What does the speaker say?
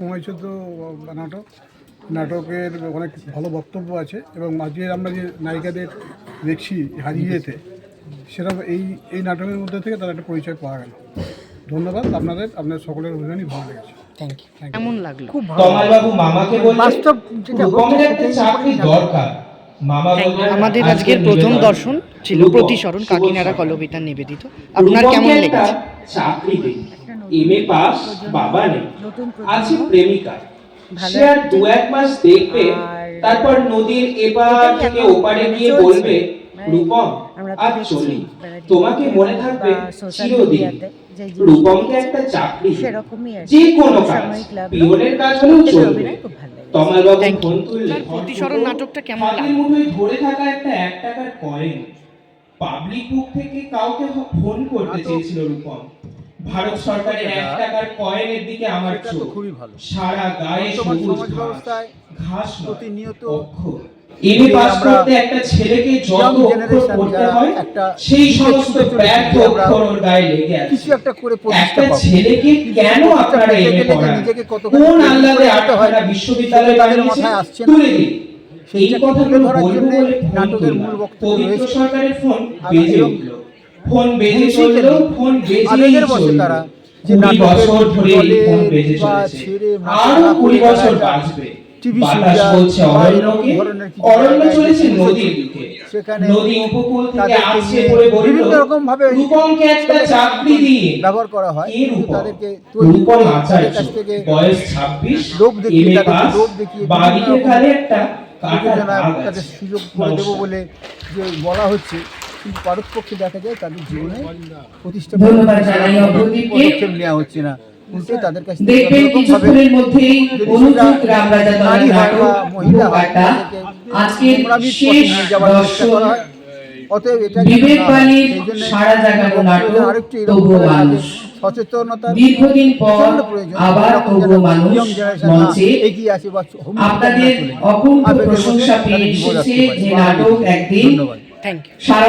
সময় চোদ্দ নাটক। নাটকের অনেক ভালো বক্তব্য আছে এবং আজকে আমরা যে নায়িকাদের দেখছি হারিয়েতে যেতে সেরকম এই এই নাটকের মধ্যে থেকে তার একটা পরিচয় পাওয়া গেল। ধন্যবাদ আপনাদের আপনাদের সকলের অভিযানই ভালো লেগেছে। থ্যাংক ইউ কেমন লাগল? খুব বাস্তব যেটা চাকরি দরকার। আমাদের আজকের প্রথম দর্শন ছিল প্রতিসরণ শুভ কাকিনাড়া কলবিতা নিবেদিত। আপনার কেমন লেগেছে? চাকরি দিন এমএ পাস বাবা নেই। আছে প্রেমিকা। সে আর দু এক মাস দেখবে তারপর নদীর এপার থেকে ওপারে গিয়ে বলবে মানে রূপম দেখছি চলি। তোমাকে মনে থাকবে চিরদিন। যে রূপমকে একটা চাকরি আর। যে কোনো কাজ। পিওনের কাজ হলেও চলবে। ফোন তুললে আপনার প্রতিসরণ নাটকটা কেমন লাগল? ধরে থাকা একটা এক টাকার কয়েন পাবলিক বুক থেকে কাউকে ফোন করতে চেয়েছিল রূপম। ভারত সরকারের এক টাকার কয়েনের দিকে আমার চোখ। খুবই ভালো। সারা গায়ে সবুজ সমাজ ঘাস। ব্যবস্থায় ঘাস প্রতিনিয়ত অক্ষর। এমএ পাস করতে একটা ছেলেকে যত অক্ষর পড়তে হয় সেই সমস্ত ব্যর্থ অক্ষর ওর গায়ে লেগে আছে। কিছু একটা করে একটা ছেলেকে কেন আপনারা এমএ পড়ান? কোন নিতে হয়, বিশ্ববিদ্যালয় না। তুলে দিন। এই কথাগুলো বলব বলে নাটকের মূল বক্তব্য রয়েছে। সরকারের ফোন বেজে উঠল। ফোন বেজে চলল ফোন বেজেই চলল। তারা যে কুড়ি নাটকের বছর ধরে ফোন বেজে চলেছে। আরও কুড়ি বছর বাঁচবে। বাতাস বলছে অরণ্যকে অরণ্য চলেছে নদীর দিকে। সেখানে নদী উপকূল থেকে আসছে পড়ে বিভিন্ন রকম ভাবে রূপমকে একটা চাকরি দিন ব্যবহার করা হয়? তাদেরকে রূপম আচার্য থেকে বয়স 26 লোভ দেখিয়ে তাদেরকে দেখিয়ে বাড়িতে একটা তাদের সুযোগ করে দেবো বলে যে বলা হচ্ছে কিন্তু পারস্পর্শে দেখা যায় তাদের জীবনে প্রতিষ্ঠা। পদক্ষেপ নেওয়া হচ্ছে না। উল্টে তাদের কাছ থেকে দেখবেন নানারকম ভাবে কিছুক্ষণের মধ্যেই যদি রামরাজা দলের নাটক মহিলা উপকারটা তাদেরকে আজকের শেষ নিয়ে যাওয়ার চেষ্টা দর্শন অতএব এটা বিবেক না। বাণীর সেই জন্য সারা জাগানো নাটক তবুও মানুষ। সচেতনতা দীর্ঘদিন পর আবার তবুও মানুষ মঞ্চে এগিয়ে আসে বা আপনাদের অকুণ্ঠ প্রশংসা পেয়ে এসেছে যে নাটক একদিন সারা